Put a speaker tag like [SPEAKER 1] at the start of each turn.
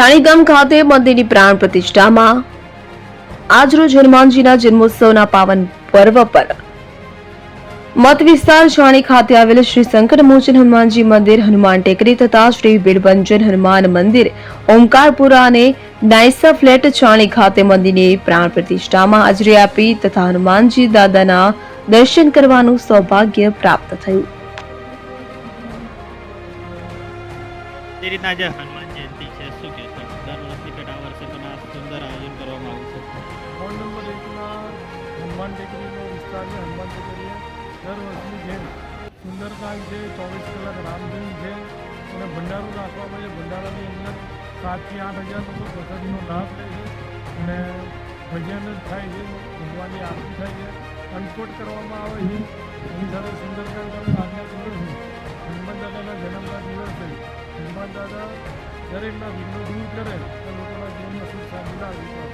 [SPEAKER 1] છાણીગામ ખાતે મંદિરની પ્રાણ પ્રતિષ્ઠામાં આજરોજ હનુમાનજીના જન્મોત્સવના પાવન પર્વ પર મત વિસ્તાર છાણી ખાતે આવેલ શ્રી શંકર મોચન હનુમાનજી મંદિર હનુમાન ટેકરી તથા શ્રી બિરબંજન હનુમાન મંદિર ઓમકારપુરા અને નાઇસા ફ્લેટ છાણી ખાતે મંદિરની પ્રાણ પ્રતિષ્ઠામાં હાજરી આપી તથા હનુમાનજી દાદાના દર્શન કરવાનું સૌભાગ્ય પ્રાપ્ત થયું.
[SPEAKER 2] રીતના જે હનુમાન જયંતિ છે, શું કહેશો?
[SPEAKER 3] ફોન નંબર એકના હનુમાન ટેકરીનો વિસ્તારની હનુમાન ટેકરીએ દર વર્ષની જેમ સુંદરકાંડ છે, ચોવીસ કલાક રામધૂન છે અને ભંડારો રાખવામાં છે. ભંડારાની અંદર સાતથી આઠ હજાર લોકો પ્રસાદીનો લાભ લે છે અને ભજન થાય છે. ભગવાનની આરતી થાય છે. અન્નકોટ કરવામાં આવે છે. એની સાથે સુંદરકાંડ તમે આજના દિવસે હનુમાન દાદાના જન્મના દિવસે હનુમાન દાદા દરેકના વિઘ્નો દૂર કરે તો લોકોના જીવનમાં સુખ શાંતિ લાવે